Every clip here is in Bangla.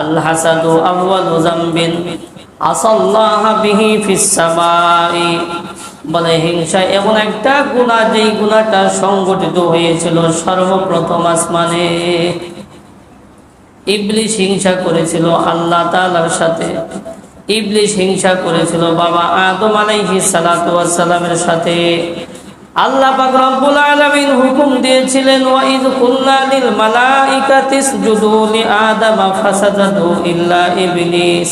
আল হাসাদু আউয়ালু যামবিন আসাল্লাহ বিহি ফিস সামাই বলে হিংসা এমন একটা গুণা, যেই গুণাটা সংগঠিত হয়েছিল সর্বপ্রথম আসমানে। ইবলিশ হিংসা করেছিল আল্লাহ তাআলার সাথে। ইবলিশ হিংসা করেছিল বাবা আদম আলাইহিস সালাতু ওয়াস সাথে। আল্লাহ পাক রব্বুল আলামিন হুকুম দিয়েছিলেন ওয়া ইয কুল্লা লিল মালাইকাতিস ইসজুদু লি আদম ফাসাজাদু ইল্লা ইবলিস।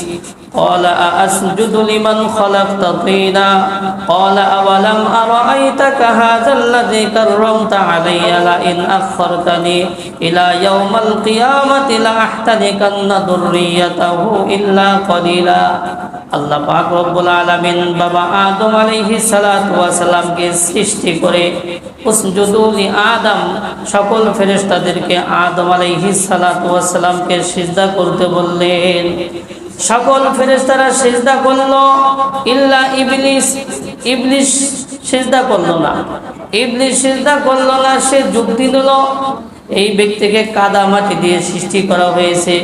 قال أأسجد لمن خلقت طينا قال أولم أرأيتك هذا الذي كرمت علي لئن أخرتني إلى يوم القيامة لأحتنكن ذريته إلا قليلا আল্লাহ পাক রব্বুল আলামিন বাবা আদম আলাইহিস সালাতু ওয়াস সালামকে সৃষ্টি করে উসজুদুলি আদম সকল ফেরেশতাদেরকে আদম আলাইহিস সালাতু ওয়াস সালামকে সিজদা করতে বললেন সকল ফেরেশতারা সিজদা করল, ইল্লা ইবলিস ইবলিস সেজদা করল না। ইবলিস সেজদা করল না, সে যুক্তি দিল। এই ব্যক্তিকে কাদা মাটি দিয়ে সৃষ্টি করা হয়েছে।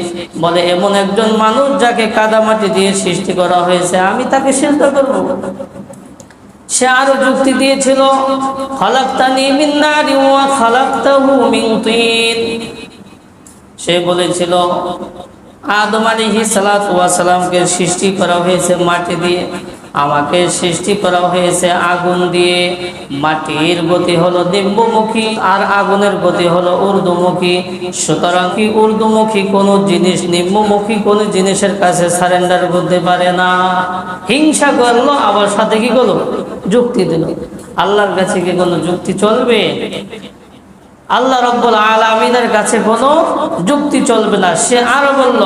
বলে, এমন একজন মানুষ যাকে কাদা মাটি দিয়ে সৃষ্টি করা হয়েছে, আমি তাকে সেজদা করব। সে আরও যুক্তি দিয়েছিল, খালাক্তানি মিন নারি ওয়া খালাক্তাহু মিন তিন। সে বলেছিল আদম আলিহি সালাতামকে সৃষ্টি করা হয়েছে মাটি দিয়ে। আমাকে সৃষ্টি করা হয়েছে আগুন দিয়ে। মাটির গতি হলো দিব্যমুখী আর আগুনের গতি হলো উর্দুমুখী সুতরাং কি উর্দুমুখী কোনো জিনিস, নিম্নমুখী কোনো জিনিসের কাছে সারেন্ডার করতে পারে না। হিংসা করল, আবার সাথে কি করল? যুক্তি দিল। আল্লাহর কাছে কি কোনো যুক্তি চলবে? আল্লাহ রব্বুল আলমিনের কাছে কোনো যুক্তি চলবে না। সে আরও বলল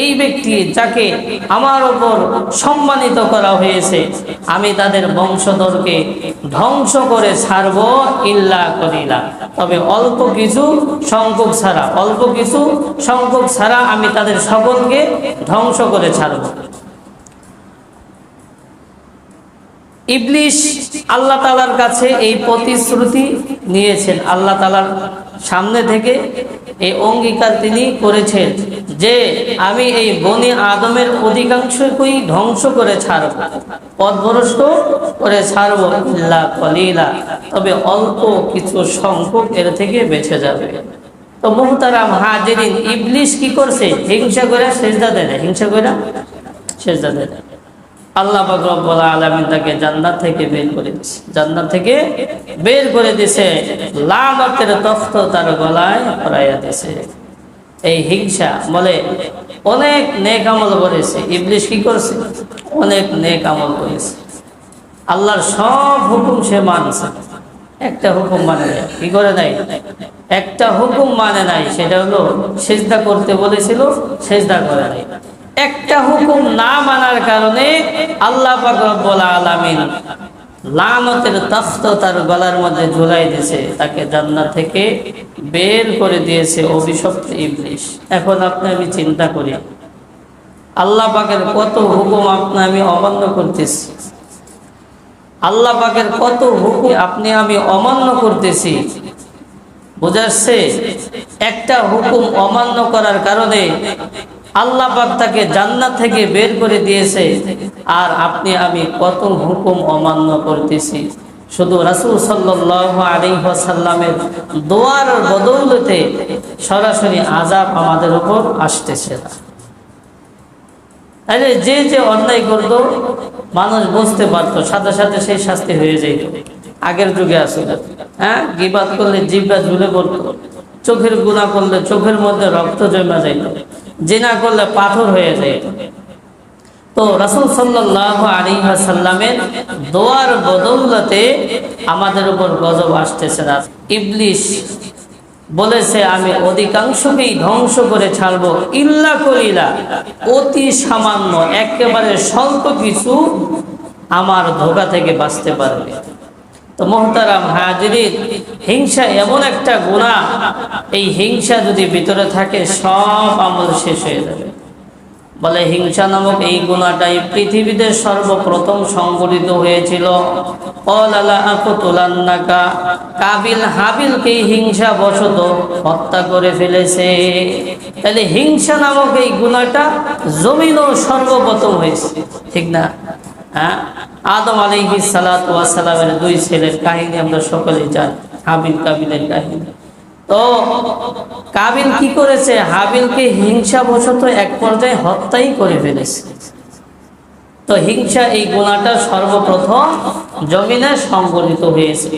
এই ব্যক্তি যাকে আমার উপর সম্মানিত করা হয়েছে, আমি তাদের বংশধরকে ধ্বংস করে ছাড়ব ইল্লা কলিলা। তবে অল্প কিছু সংখ্যক ছাড়া, অল্প কিছু সংখ্যক ছাড়া আমি তাদের সকলকে ধ্বংস করে ছাড়ব ইবলিশ আল্লাহ তালার কাছে এই প্রতিশ্রুতি নিয়েছেন। আল্লাহ তালার সামনে থেকে এই অঙ্গীকার তিনি করেছেন যে, আমি এই বনি আদমের অধিকাংশকেই ধ্বংস করে ছাড়ব পদভরস্ত করে ছাড়ব ইল্লা কলিলা, তবে অল্প কিছু সংখ্যক এর থেকে বেঁচে যাবে। তো মোহতারাম হাজিরিন ইবলিশ কি করছে? হিংসা করে সেজদা দেয় না। হিংসা করে সেজদা দেয় না। আল্লাহ রব্বুল আলামিন তাকে জান্নাত থেকে বের করে দিছে। জান্নাত থেকে বের করে দিয়েছে লানতের তখ্ত তার গলায় পরাইয়া দিয়েছে এই হিংসা বলে অনেক নেক আমল করেছে। ইবলিশ কি করেছে? অনেক নেক আমল করেছে। আল্লাহর সব হুকুম সে মানছে। একটা হুকুম মানে কি করে নাই? একটা হুকুম মানে নাই, সেটা হলো সেজদা করতে বলেছিল, সেজদা করে নাই। একটা হুকুম না মানার কারণে আল্লাহ পাক রব্বুল আলামিন লানতের তখ্ত তার গলার মধ্যে ঝুলাই দিয়েছে, তাকে জান্নাত থেকে বের করে দিয়েছে অভিশপ্ত ইবলিশ। এখন আপনি আমি চিন্তা করি, আল্লাহ পাকের কত হুকুম আপনি আমি অমান্য করতেছি? আল্লাহ পাকের কত হুকুম আপনি আমি অমান্য করতেছি? বোঝাচ্ছে একটা হুকুম অমান্য করার কারণে আল্লাহ তাকে জান্নাত থেকে বের করে দিয়েছে। আর আপনি, আমি কত হুকুম অমান্য করতেছি। শুধু রাসুল আলিহাসাল্লামের দোয়ার বদৌলতে সরাসরি আজাব আমাদের উপর আসতেছে না। তাহলে যে যে অন্যায় করত, মানুষ বুঝতে পারতো, সাথে সাথে সেই শাস্তি হয়ে যেত আগের যুগে আসলে। হ্যাঁ? গিবাদ করলে জিব্বা ঝুলে চোখের গুণা করলে চোখের মধ্যে রক্ত জমা যাইত জেনা করলে পাথর হয়ে যেত তো রাসুল সাল্লাহ আলী সাল্লামের দোয়ার বদৌলতে আমাদের উপর গজব আসতেছে ইবলিশ বলেছে, আমি অধিকাংশকেই ধ্বংস করে ছাড়ব। ইল্লা কলিলা, অতি সামান্য, একেবারে স্বল্প কিছু আমার ধোকা থেকে বাঁচতে পারবে। মোহতারাম হাজিরিন, হিংসা এমন একটা গুণা এই হিংসা যদি ভিতরে থাকে, সব আমল শেষ হয়ে যাবে। বলে হিংসা নামক এই গুণাটাই পৃথিবীতে সর্বপ্রথম সংগঠিত হয়েছিল। নাকা কাবিল হাবিলকে হিংসা বশত হত্যা করে ফেলেছে। তাহলে হিংসা নামক এই গুণাটা জমিনও সর্বপ্রথম হয়েছে, ঠিক না? হ্যাঁ? আদম আলী সালাতামের দুই ছেলের কাহিনী আমরা সকলে জানি, হাবিল কাবিলের কাহিনী। তো কাবিল কি করেছে? হাবিলকে হিংসা বশত এক পর্যায়ে হত্যাই করে ফেলেছে। তো হিংসা এই গোনাটা সর্বপ্রথম জমিনে সংগঠিত হয়েছে।